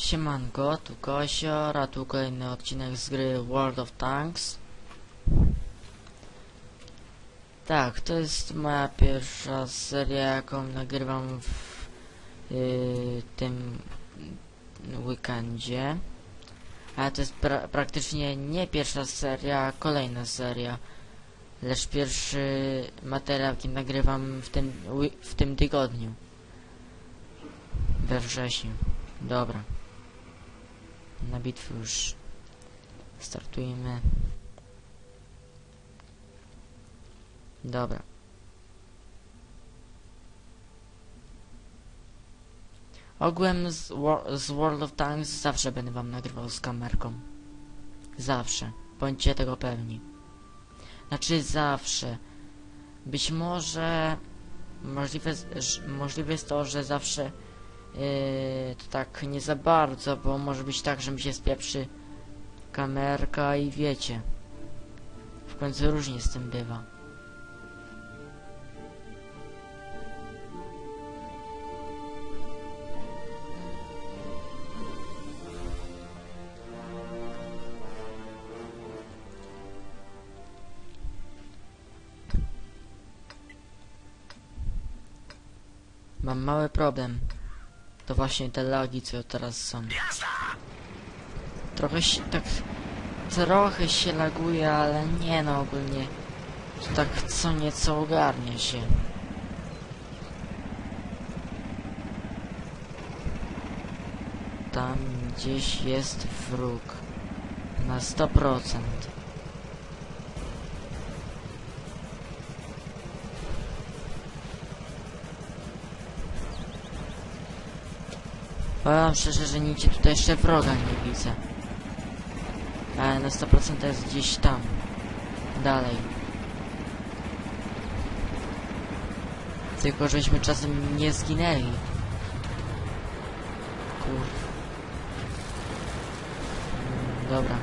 Siemanko, tu Kosior, a tu kolejny odcinek z gry World of Tanks. Tak, to jest moja pierwsza seria, jaką nagrywam w yy, tym weekendzie. Ale to jest pra praktycznie nie pierwsza seria, a kolejna seria. Lecz pierwszy materiał, jaki nagrywam w tym, w tym tygodniu. We wrześniu. Dobra. Na bitwę już startujemy. Dobra. Ogółem z, z World of Tanks zawsze będę wam nagrywał z kamerką. Zawsze. Bądźcie tego pewni. Znaczy zawsze. Być może możliwe, możliwe jest to, że zawsze yy, to tak nie za bardzo, bo może być tak, że mi się spieprzy kamerka i wiecie. W końcu różnie z tym bywa. Mam mały problem. To właśnie te lagi, co teraz są. Trochę się tak... Trochę się laguje, ale nie no ogólnie. To tak co nieco ogarnia się. Tam gdzieś jest wróg. Na 100%. Powiem szczerze, że nigdzie tutaj jeszcze wroga nie widzę. Ale na 100% to jest gdzieś tam. Dalej. Tylko żeśmy czasem nie zginęli. Kur... Mm, Dobra.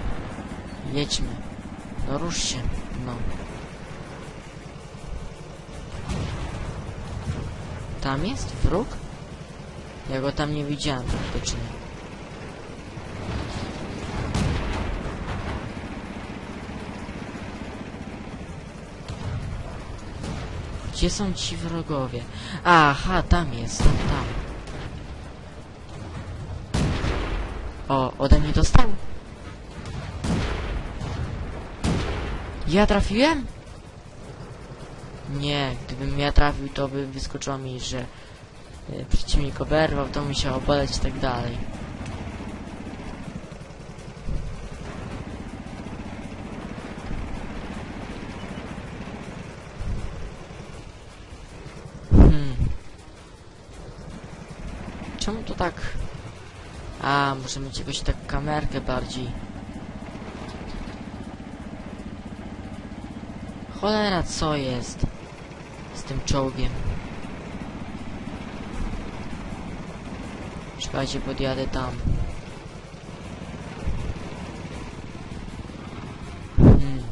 Jedźmy. No rusz się. No. Tam jest wróg? Ja go tam nie widziałem praktycznie. Gdzie są ci wrogowie? Aha, tam jest, tam, tam. O, ode mnie dostał? Ja trafiłem? Nie, gdybym ja trafił, to by wyskoczyło mi, że przeciwnik oberwał, to musiało boleć i tak dalej. Hmm. Czemu to tak... A, muszę mieć jakoś tak kamerkę bardziej. Cholera, co jest z tym czołgiem? Czekajcie, podjadę tam. Hmm.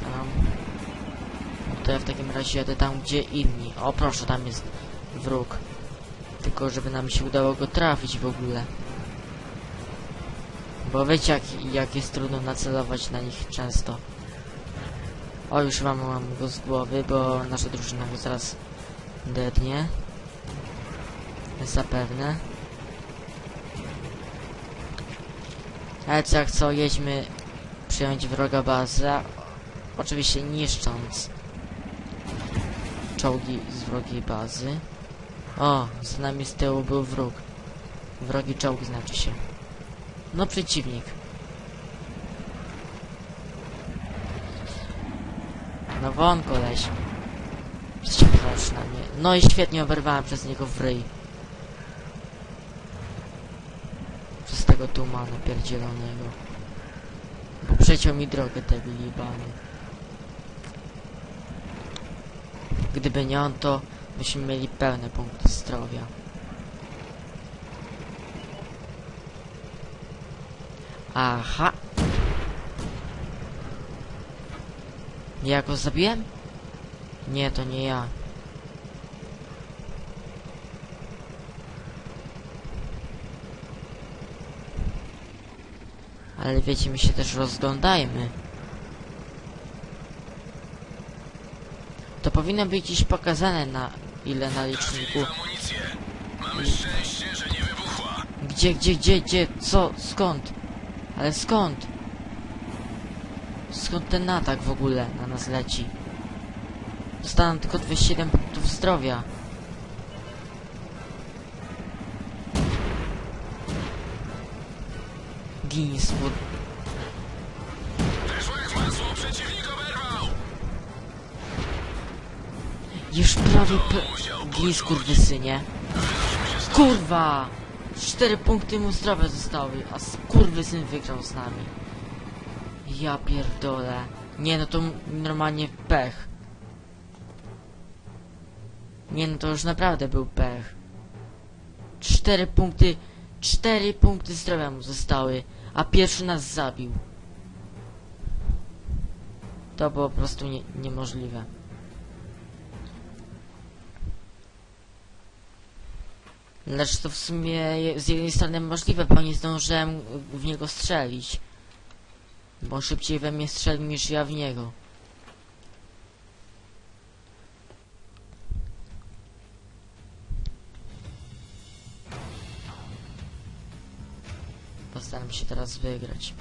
Tam. No to ja w takim razie jadę tam, gdzie inni. O, proszę, tam jest wróg. Tylko, żeby nam się udało go trafić w ogóle. Bo wiecie, jak, jak jest trudno nacelować na nich często. O, już mam, mam go z głowy, bo nasza drużyna go zaraz dednie. Zapewne. Ale jak co, jedźmy przyjąć wroga bazę. Oczywiście niszcząc czołgi z wrogiej bazy. O, z nami z tyłu był wróg. Wrogi czołg znaczy się. No przeciwnik. No won koleś. Ściągasz na mnie. No i świetnie oberwałem przez niego w ryj. Przez tego tumanu pierdzielonego. Bo przeciął mi drogę debil jebany. Gdyby nie on, to byśmy mieli pełne punkty zdrowia. Aha. Ja go zabiłem? Nie, to nie ja. Ale wiecie, my się też rozglądajmy. To powinno być gdzieś pokazane na ile na liczniku. Mamy szczęście, że nie wybuchła. Gdzie, gdzie, gdzie, gdzie? Co? Skąd? Ale skąd? Skąd ten atak w ogóle na nas leci? Dostałem tylko 27 punktów zdrowia. Gin oberwał. Już prawie p... Gin skurwysynie. Kurwa! Cztery punkty mu zdrowia zostały, a skurwysyn wygrał z nami. Ja pierdolę. Nie no to normalnie pech. Nie no to już naprawdę był pech. Cztery punkty... Cztery punkty zdrowia mu zostały, a pierwszy nas zabił. To było po prostu nie, niemożliwe. Lecz to w sumie z jednej strony możliwe, bo nie zdążyłem w niego strzelić. Bo szybciej we mnie strzelił niż ja w niego. Postaram się teraz wygrać.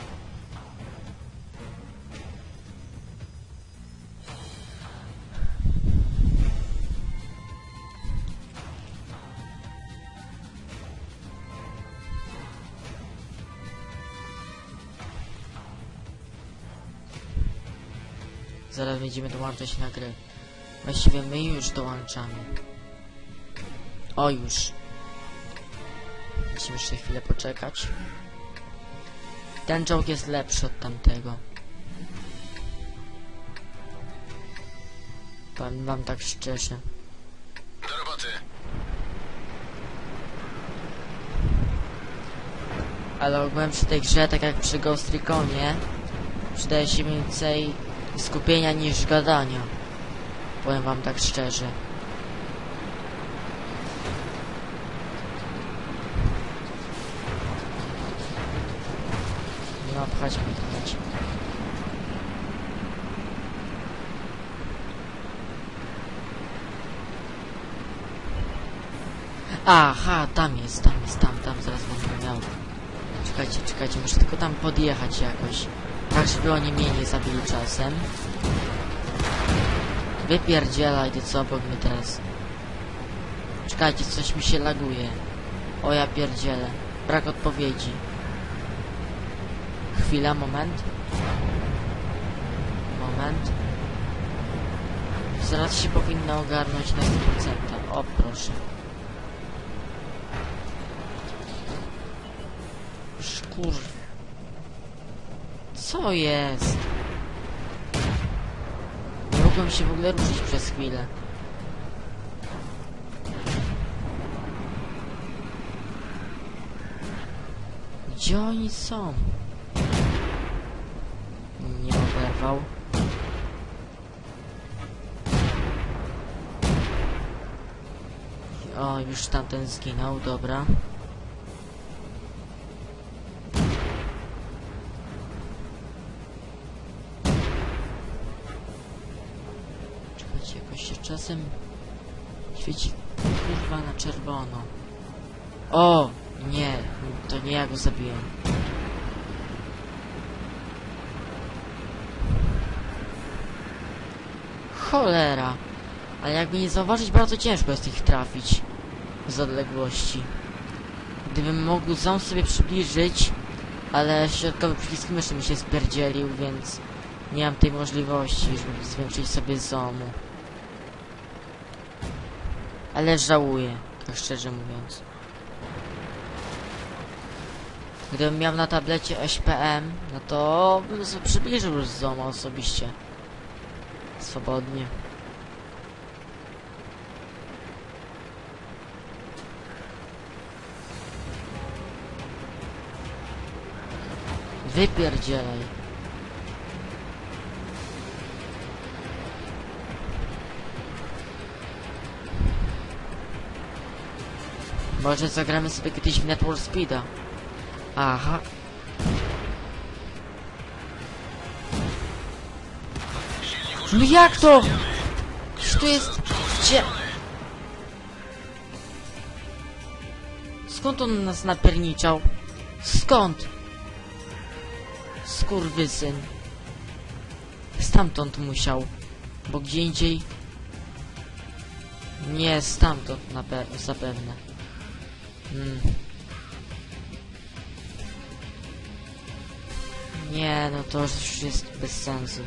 Zaraz będziemy dołączać na grę. Właściwie my już dołączamy. O już. Musimy jeszcze chwilę poczekać. Ten czołg jest lepszy od tamtego. Powiem wam tak szczerze. Do roboty. Ale ogółem przy tej grze, tak jak przy Ghost Reconie, przydaje się więcej skupienia niż gadania. Powiem wam tak szczerze. Mnie, pchać. Aha, tam jest, tam jest, tam, tam, zaraz będę miał. Czekajcie, czekajcie, muszę tylko tam podjechać jakoś. Tak, żeby oni mnie nie zabili czasem. Wypierdzielaj, ty co obok mnie teraz. Czekajcie, coś mi się laguje. O ja pierdzielę. Brak odpowiedzi. Chwila, moment. Moment. Zaraz się powinno ogarnąć na 100%. O, proszę. Szkur... Co jest? Nie mogłem się w ogóle ruszyć przez chwilę. Gdzie oni są? Nie oberwał. O, już tamten zginął, dobra. Czekajcie, jakoś się czasem świeci kurwa na czerwono. O! Nie, to nie ja go zabiłem. Cholera! Ale jakby nie zauważyć, bardzo ciężko jest ich trafić z odległości. Gdybym mógł ząb sobie przybliżyć, ale środkowy przycisk myszy mi się spierdzielił, więc nie mam tej możliwości, żeby zwiększyć sobie zoomu. Ale żałuję, tak szczerze mówiąc. Gdybym miał na tablecie SPM, no to bym sobie przybliżył już zooma osobiście. Swobodnie. Wypierdzielaj. Może zagramy sobie kiedyś w Network Speeda. Aha. No jak to? Czy tu jest... Gdzie? Skąd on nas napierniczał? Skąd? Skurwysyn. Stamtąd musiał. Bo gdzie indziej... Nie, stamtąd na pe zapewne. Mm. Nie, no to już jest bez sensu.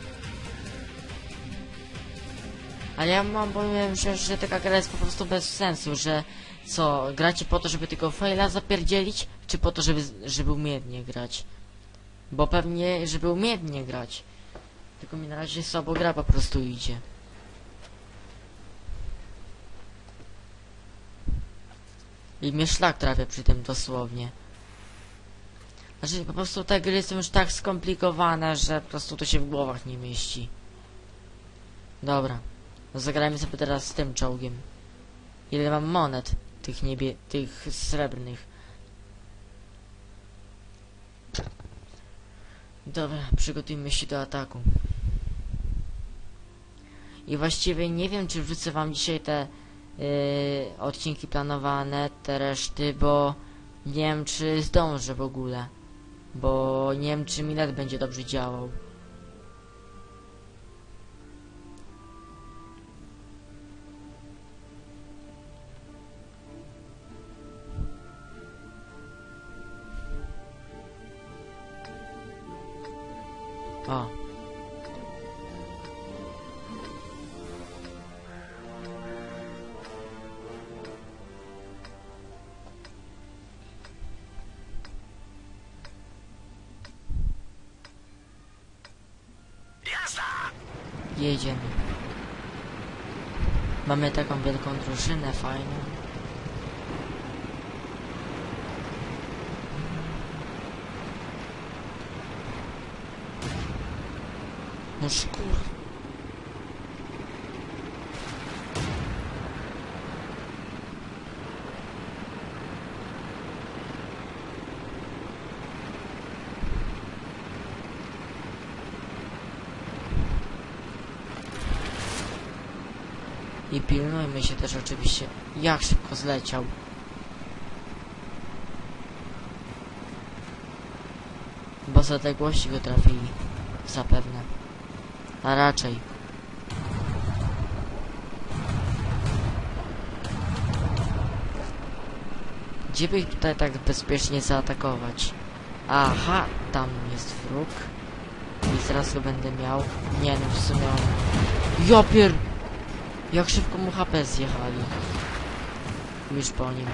Ale ja mam powiem, że, że taka gra jest po prostu bez sensu, że co, gracie po to, żeby tylko faila zapierdzielić, czy po to, żeby, żeby umiejętnie grać? Bo pewnie, żeby umiejętnie grać. Tylko mi na razie słabo gra po prostu idzie. I mnie szlak trafia przy tym dosłownie. Znaczy po prostu te gry są już tak skomplikowane, że po prostu to się w głowach nie mieści. Dobra. No zagrajmy sobie teraz z tym czołgiem. Ile mam monet? Tych niebie... tych srebrnych. Dobra, przygotujmy się do ataku. I właściwie nie wiem, czy wrzucę wam dzisiaj te yy, odcinki planowane, te reszty, bo nie wiem, czy zdążę w ogóle. Bo nie wiem, czy mi net będzie dobrze działał. Jedziemy. Mamy taką wielką drużynę fajną. No szkur. I pilnujmy się też oczywiście, jak szybko zleciał. Bo z odległości go trafili. Zapewne. A raczej. Gdzie by ich tutaj tak bezpiecznie zaatakować? Aha, tam jest wróg. I zaraz go będę miał. Nie no, w sumie on... Ja. Jak szybko mu HP zjechali. Już po nim.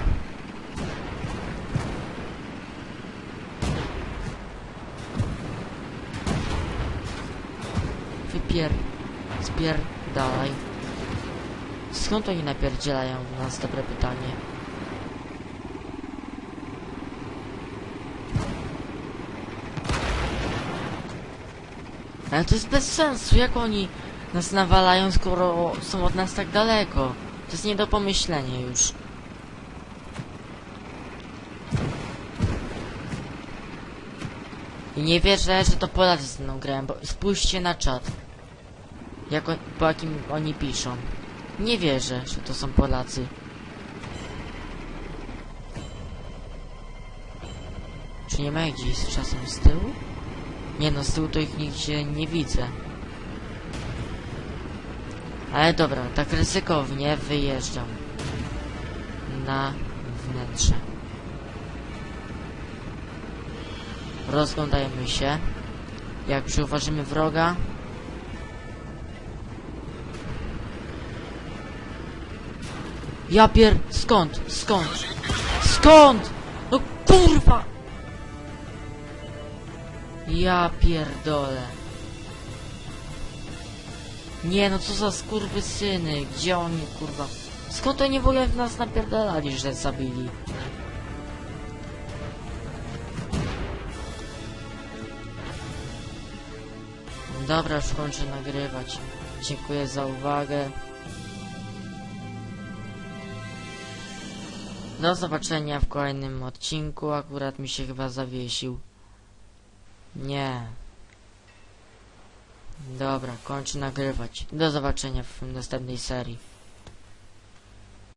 Wypier... Spierdalaj. Skąd oni napierdzielają w nas? Dobre pytanie. Ale to jest bez sensu, jak oni nas nawalają, skoro są od nas tak daleko? To jest nie do pomyślenia już. I nie wierzę, że to Polacy ze mną grają, bo spójrzcie na czat. Jak on, po jakim oni piszą. Nie wierzę, że to są Polacy. Czy nie ma ich gdzieś czasem z tyłu? Nie no, z tyłu to ich nigdzie nie widzę. Ale dobra, tak ryzykownie wyjeżdżam. Na wnętrze. Rozglądajmy się. Jak przyuważymy wroga... Ja pier... Skąd? Skąd? Skąd? No kurwa! Ja pierdolę. Nie no co za skurwysyny, gdzie oni kurwa? Skąd oni w ogóle w nas napierdalali, że zabili? Dobra, już kończę nagrywać. Dziękuję za uwagę. Do zobaczenia w kolejnym odcinku. Akurat mi się chyba zawiesił. Nie. Dobra, kończę nagrywać. Do zobaczenia w następnej serii.